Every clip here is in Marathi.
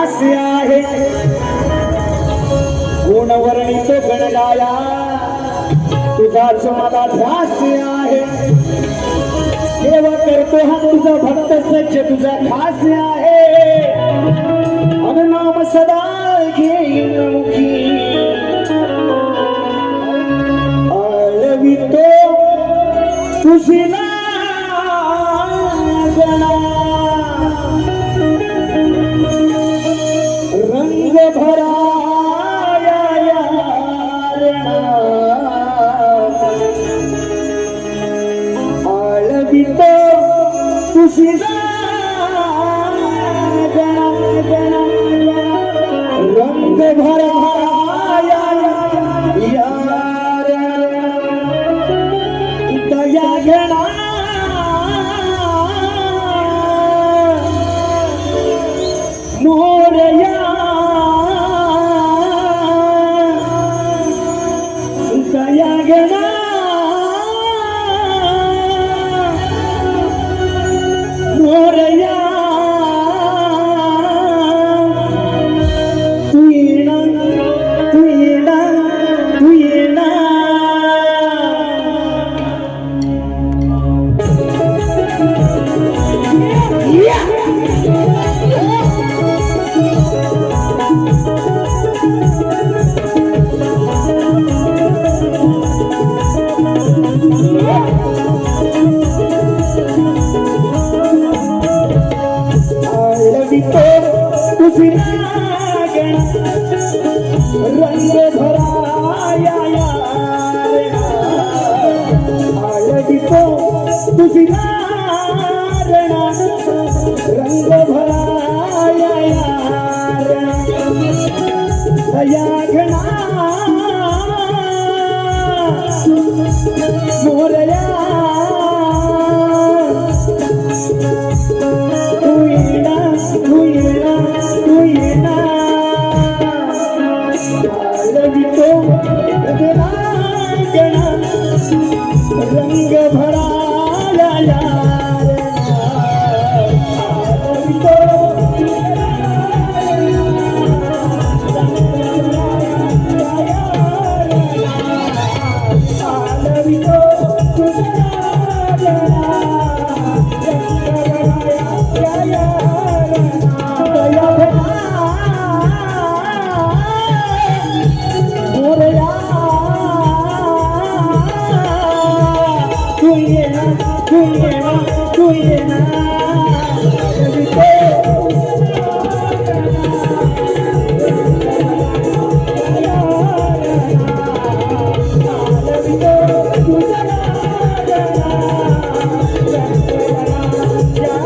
हास्य आहे. गुणवर्णी तो गणगाया तुझाच मला ध्यास्य आहे. सेवा करतो हा तुझा भक्त सच्च तुझा खास्य आहे. अनुनाम सदा घेईन मुखी. आळवितो तुझी ना तुझी रंग रंग भराया घणा मोरया।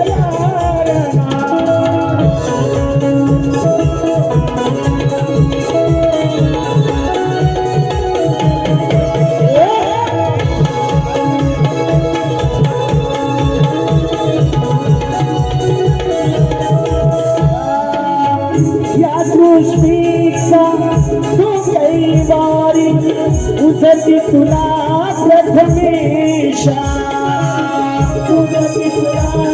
या तुला प्रथमेशा उजती तुला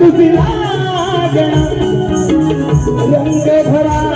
तुझी लागण रंग भरा